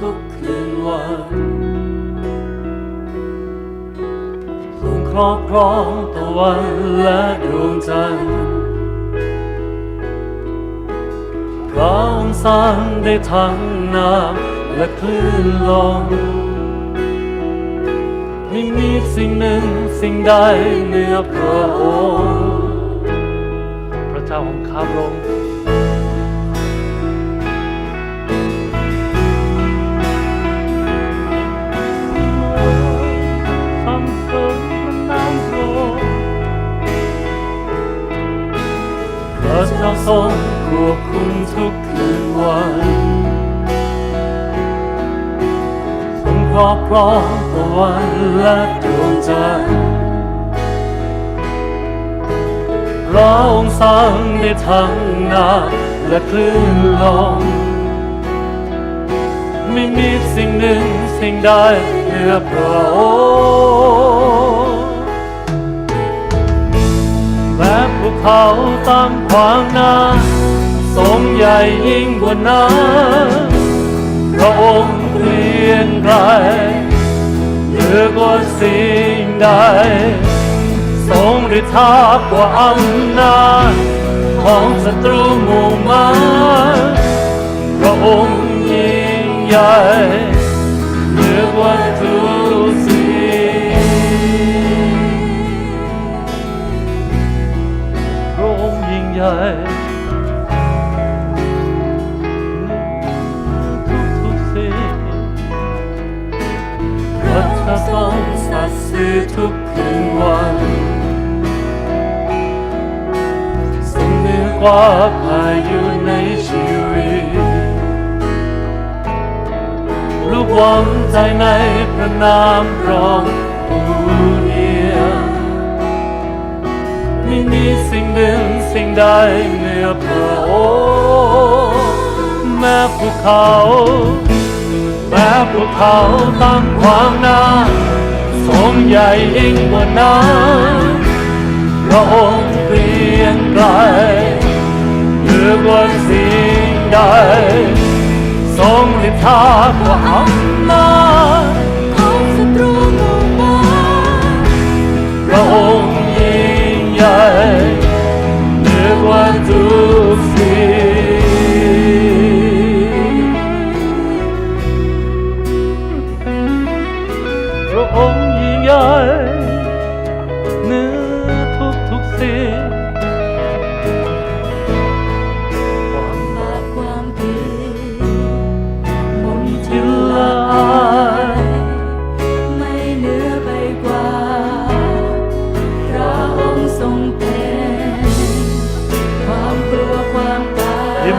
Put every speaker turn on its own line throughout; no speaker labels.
ทุกคืนวันทุ่งครอบครองตะวันและดวงจันทร์พรางสร้างได้ทั้งน้ำและคลื่นลมไม่มีสิ่งหนึ่งสิ่งใดเหนือพระองค์ พระเจ้าของข้าพระองค์ พระเจ้าทรงควบคุมทุกคืนวันทรงครอบครองตะวันและดวงจันทร์พระองค์สร้างได้ทั้งน้ำและคลื่นลมไม่มีสิ่งหนึ่งสิ่งใดเหนือพระอง เขาตั้งขวางหน้าทรงใหญ่ยิ่งกว่านั้นพระองค์เกลียงไกลเหนือกว่าสิ่งใดทรงฤทธากว่าอำนาจของศัตรูหมู่มารพระองค์ยิ่งใหญ่ ระทรงสัตย์ซื่อทุกคืนวันทรงเหนือกว่าพายุในชีวิต ลูกหวังใจในพระนามพรองผู้เดียวไม่มีสิ่งหนึ่งสิ่งใดเหนือพระองค์แม้ภูเขา แม้ภูเขาตั้งขวางหน้าทรงใหญ่ยิ่งกว่านั้นพระองค์เปลี่ยนไกรเหนือกว่าสิ่งใดทรงฤทธากว่าอำนาจ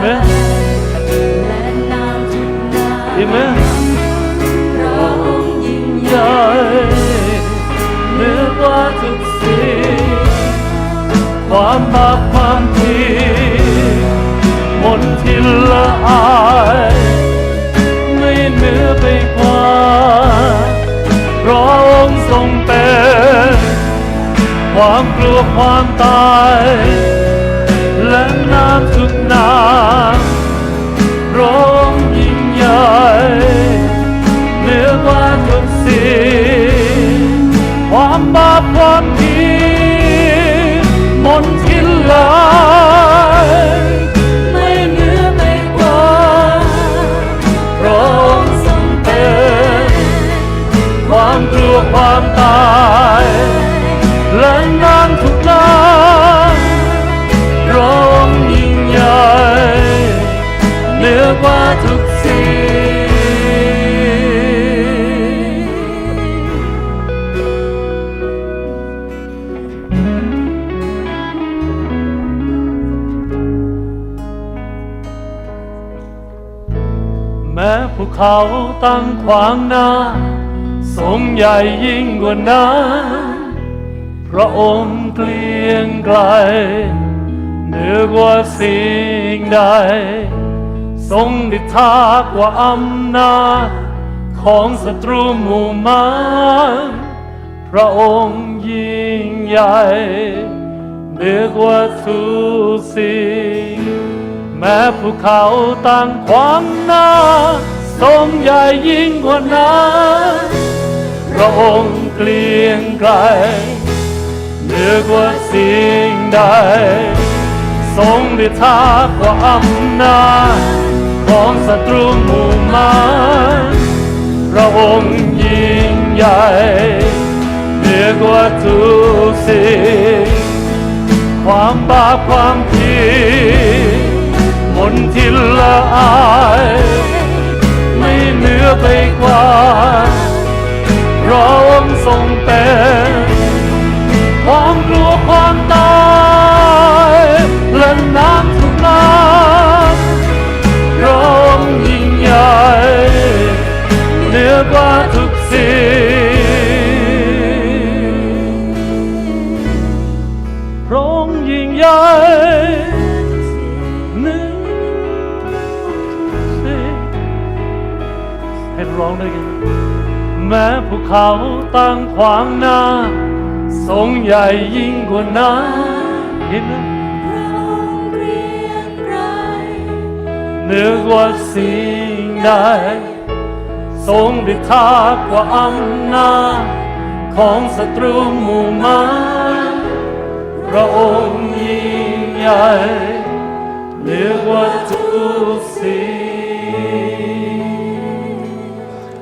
าย Amen
แลน้ำทุกน้ำ
Amen
พระองค์ยิ่งใหญ่
ญ่เหนือกว่าทุกสิ่งความบาปความผิดมนทินละอายไม่เหนือไปกว่าพราะองค์ทรงเป็น ความกลัวความตาย ภูเขาตั้งขวางหน้าทรงใหญ่ยิ่งกว่านั้นพระองค์เกลียงไกลเหนือกว่าสิ่งใด ทรงฤทากว่าอำนาจของศัตรูหมู่มารพระองค์ยิ่งใหญ่เหนือกว่าทุกสิ่งแม้ภูเขาตั้งขวางหน้า ทรงใหญ่ยิ่งกว่านั้นพระองค์เกลียงไกลเหนือกว่าสิ่งใด ทรงฤทธากว่าอำนาจของศัตรูหมู่มารพระองค์ยิ่งใหญ่เหนือกว่าทุกสิ่ง ความบาปความผิดมนทินละอา ไปกว่าเพราองค์ทรงเป็นความกลัวความตายและน้ำทุกน้ำพราะองยิ่งใหญ่เหนือกว่าทุกสิ่งพระองยิ่งใหญ่ ร้องด้วยกัน แม้ภูเขาตั้งขวางหน้าทรงใหญ่ยิ่งกว่านั้นเห็นไหม
พระองค์เกรียงไกร
เหนือกว่าสิ่งใดทรงฤทธากว่าอำนาจของศัตรูหมู่มารพระองค์ยิ่งใหญ่เหนือกว่าทุกสิ่ง